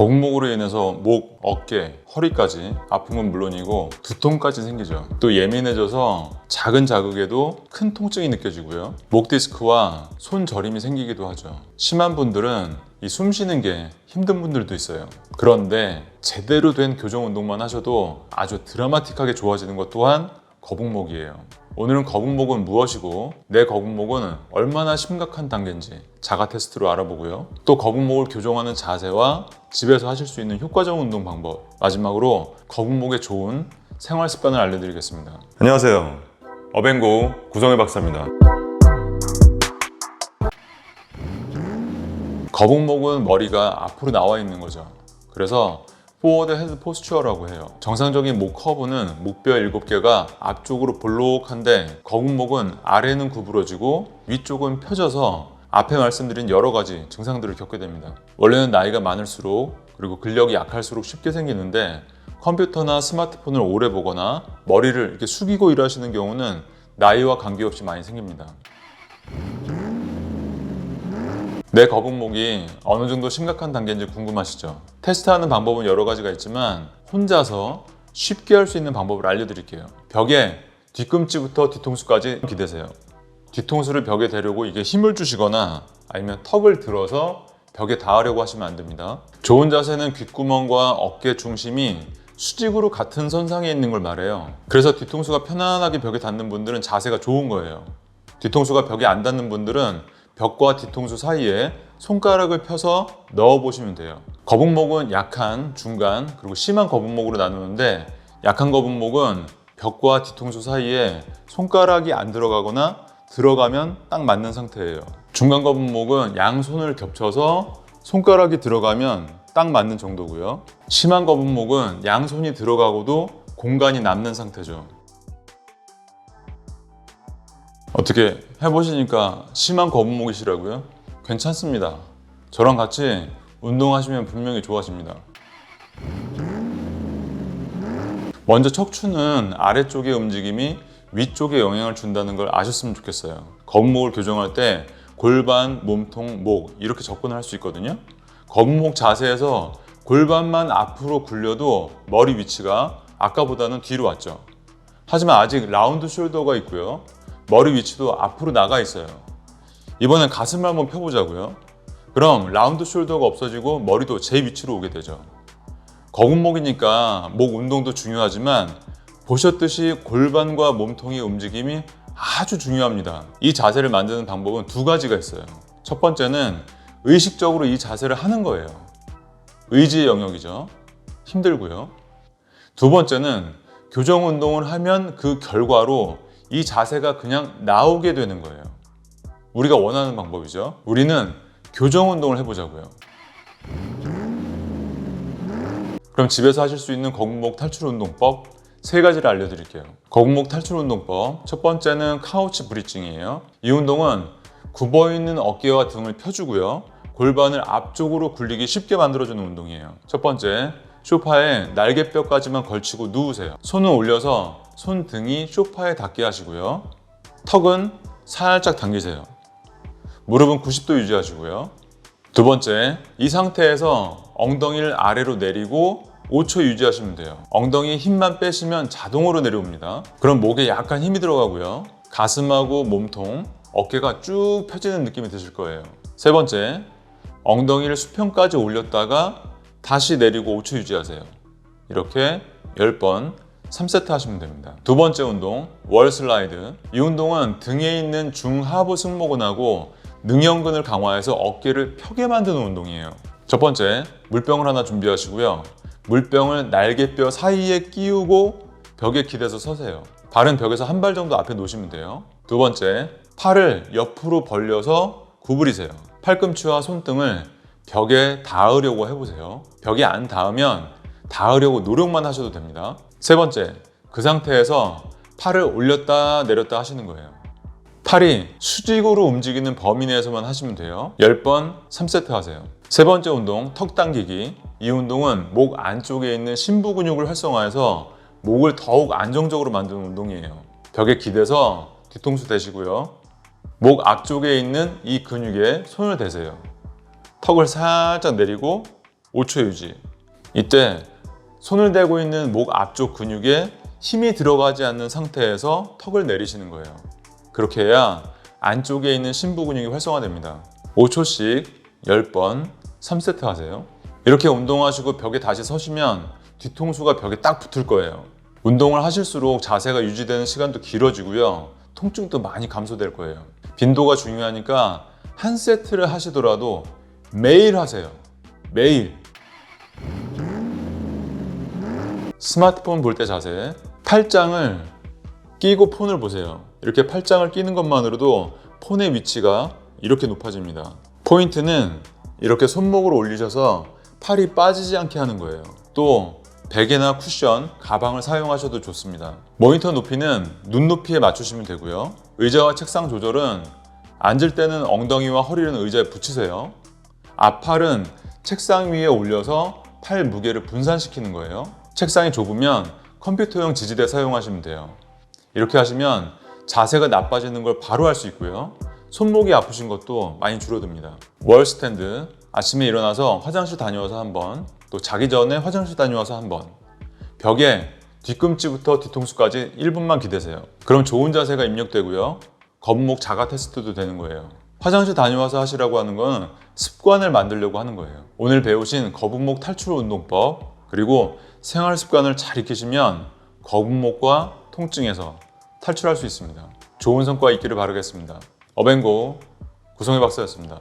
거북목으로 인해서 목, 어깨, 허리까지 아픔은 물론이고 두통까지 생기죠. 또 예민해져서 작은 자극에도 큰 통증이 느껴지고요. 목 디스크와 손 저림이 생기기도 하죠. 심한 분들은 이 숨 쉬는 게 힘든 분들도 있어요. 그런데 제대로 된 교정 운동만 하셔도 아주 드라마틱하게 좋아지는 것 또한 거북목이에요. 오늘은 거북목은 무엇이고 내 거북목은 얼마나 심각한 단계인지 자가 테스트로 알아보고요. 또 거북목을 교정하는 자세와 집에서 하실 수 있는 효과적 운동 방법 마지막으로 거북목에 좋은 생활 습관을 알려드리겠습니다. 안녕하세요. 어벤고 구성의 박사입니다. 거북목은 머리가 앞으로 나와 있는 거죠. 그래서 포워드 헤드 포스처라고 해요. 정상적인 목 커브는 목뼈 7개가 앞쪽으로 볼록한데 거북목은 아래는 구부러지고 위쪽은 펴져서 앞에 말씀드린 여러 가지 증상들을 겪게 됩니다. 원래는 나이가 많을수록 그리고 근력이 약할수록 쉽게 생기는데 컴퓨터나 스마트폰을 오래 보거나 머리를 이렇게 숙이고 일하시는 경우는 나이와 관계없이 많이 생깁니다. 내 거북목이 어느 정도 심각한 단계인지 궁금하시죠? 테스트하는 방법은 여러 가지가 있지만 혼자서 쉽게 할 수 있는 방법을 알려드릴게요. 벽에 뒤꿈치부터 뒤통수까지 기대세요. 뒤통수를 벽에 대려고 이게 힘을 주시거나 아니면 턱을 들어서 벽에 닿으려고 하시면 안 됩니다. 좋은 자세는 귓구멍과 어깨 중심이 수직으로 같은 선상에 있는 걸 말해요. 그래서 뒤통수가 편안하게 벽에 닿는 분들은 자세가 좋은 거예요. 뒤통수가 벽에 안 닿는 분들은 벽과 뒤통수 사이에 손가락을 펴서 넣어 보시면 돼요. 거북목은 약한, 중간, 그리고 심한 거북목으로 나누는데 약한 거북목은 벽과 뒤통수 사이에 손가락이 안 들어가거나 들어가면 딱 맞는 상태예요. 중간 거북목은 양손을 겹쳐서 손가락이 들어가면 딱 맞는 정도고요. 심한 거북목은 양손이 들어가고도 공간이 남는 상태죠. 어떻게 해보시니까 심한 거북목이시라고요? 괜찮습니다. 저랑 같이 운동하시면 분명히 좋아집니다. 먼저 척추는 아래쪽의 움직임이 위쪽에 영향을 준다는 걸 아셨으면 좋겠어요. 거북목을 교정할 때 골반, 몸통, 목 이렇게 접근을 할 수 있거든요. 거북목 자세에서 골반만 앞으로 굴려도 머리 위치가 아까보다는 뒤로 왔죠. 하지만 아직 라운드 숄더가 있고요. 머리 위치도 앞으로 나가 있어요. 이번엔 가슴을 한번 펴보자고요. 그럼 라운드 숄더가 없어지고 머리도 제 위치로 오게 되죠. 거북목이니까 목 운동도 중요하지만 보셨듯이 골반과 몸통의 움직임이 아주 중요합니다. 이 자세를 만드는 방법은 두 가지가 있어요. 첫 번째는 의식적으로 이 자세를 하는 거예요. 의지의 영역이죠. 힘들고요. 두 번째는 교정 운동을 하면 그 결과로 이 자세가 그냥 나오게 되는 거예요. 우리가 원하는 방법이죠. 우리는 교정 운동을 해보자고요. 그럼 집에서 하실 수 있는 거북목 탈출 운동법 세 가지를 알려드릴게요. 거북목 탈출 운동법 첫 번째는 카우치 브리징이에요. 이 운동은 굽어 있는 어깨와 등을 펴주고요. 골반을 앞쪽으로 굴리기 쉽게 만들어주는 운동이에요. 첫 번째, 소파에 날개뼈까지만 걸치고 누우세요. 손을 올려서 손등이 소파에 닿게 하시고요. 턱은 살짝 당기세요. 무릎은 90도 유지하시고요. 두 번째, 이 상태에서 엉덩이를 아래로 내리고 5초 유지하시면 돼요. 엉덩이 힘만 빼시면 자동으로 내려옵니다. 그럼 목에 약간 힘이 들어가고요. 가슴하고 몸통, 어깨가 쭉 펴지는 느낌이 드실 거예요. 세 번째, 엉덩이를 수평까지 올렸다가 다시 내리고 5초 유지하세요. 이렇게 10번 3세트 하시면 됩니다. 두 번째 운동, 월 슬라이드. 이 운동은 등에 있는 중하부 승모근하고 능형근을 강화해서 어깨를 펴게 만드는 운동이에요. 첫 번째, 물병을 하나 준비하시고요. 물병을 날개뼈 사이에 끼우고 벽에 기대서 서세요. 발은 벽에서 한 발 정도 앞에 놓으시면 돼요. 두 번째, 팔을 옆으로 벌려서 구부리세요. 팔꿈치와 손등을 벽에 닿으려고 해보세요. 벽에 안 닿으면 닿으려고 노력만 하셔도 됩니다. 세 번째, 그 상태에서 팔을 올렸다 내렸다 하시는 거예요. 팔이 수직으로 움직이는 범위 내에서만 하시면 돼요. 10번 3세트 하세요. 세 번째 운동, 턱 당기기. 이 운동은 목 안쪽에 있는 심부 근육을 활성화해서 목을 더욱 안정적으로 만드는 운동이에요. 벽에 기대서 뒤통수 대시고요. 목 앞쪽에 있는 이 근육에 손을 대세요. 턱을 살짝 내리고 5초 유지. 이때 손을 대고 있는 목 앞쪽 근육에 힘이 들어가지 않는 상태에서 턱을 내리시는 거예요. 그렇게 해야 안쪽에 있는 심부 근육이 활성화됩니다. 5초씩 10번 3세트 하세요. 이렇게 운동하시고 벽에 다시 서시면 뒤통수가 벽에 딱 붙을 거예요. 운동을 하실수록 자세가 유지되는 시간도 길어지고요. 통증도 많이 감소될 거예요. 빈도가 중요하니까 한 세트를 하시더라도 매일 하세요. 매일. 스마트폰 볼 때 자세. 팔짱을 끼고 폰을 보세요. 이렇게 팔짱을 끼는 것만으로도 폰의 위치가 이렇게 높아집니다. 포인트는 이렇게 손목을 올리셔서 팔이 빠지지 않게 하는 거예요. 또 베개나 쿠션, 가방을 사용하셔도 좋습니다. 모니터 높이는 눈높이에 맞추시면 되고요. 의자와 책상 조절은 앉을 때는 엉덩이와 허리는 의자에 붙이세요. 앞팔은 책상 위에 올려서 팔 무게를 분산시키는 거예요. 책상이 좁으면 컴퓨터용 지지대 사용하시면 돼요. 이렇게 하시면 자세가 나빠지는 걸 바로 할 수 있고요. 손목이 아프신 것도 많이 줄어듭니다. 월 스탠드 아침에 일어나서 화장실 다녀와서 한번 또 자기 전에 화장실 다녀와서 한번 벽에 뒤꿈치부터 뒤통수까지 1분만 기대세요. 그럼 좋은 자세가 입력되고요. 거북목 자가 테스트도 되는 거예요. 화장실 다녀와서 하시라고 하는 건 습관을 만들려고 하는 거예요. 오늘 배우신 거북목 탈출 운동법 그리고 생활 습관을 잘 익히시면 거북목과 통증에서 탈출할 수 있습니다. 좋은 성과 있기를 바라겠습니다. 어벤고 구성의 박사였습니다.